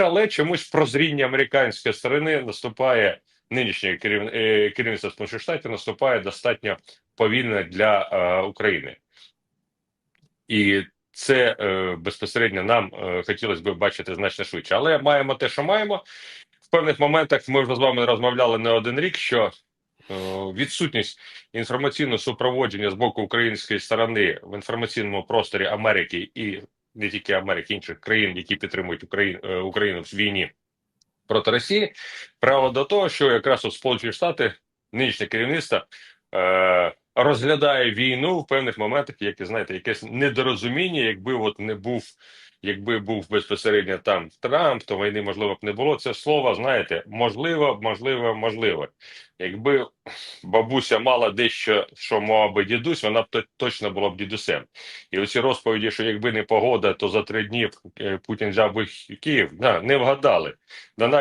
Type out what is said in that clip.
але чомусь прозріння американської сторони наступає нинішнє е, керівництво Сполучених Штатів наступає достатньо повільно для е, України. І це е, безпосередньо нам е, хотілося б бачити значно швидше. Але маємо те, що маємо. В певних моментах ми вже з вами розмовляли не один рік, що е, відсутність інформаційного супроводження з боку української сторони в інформаційному просторі Америки і не тільки Америки, інших країн, які підтримують Україну, е, Україну в війні проти Росії, право до того, що якраз у Сполучені Штати нинішнє керівництво е, розглядає війну в певних моментах, як знаєте, якесь недорозуміння, якби от не був. Якби був безпосередньо там Трамп, то війни можливо б не було. Це слово, знаєте, можливо, можливо, можливо. Якби бабуся мала дещо, що мав би дідусь, вона б точно була б дідусем. І оці розповіді, що якби не погода, то за три дні е, Путін взяв би Київ, да, не вгадали. Да навіть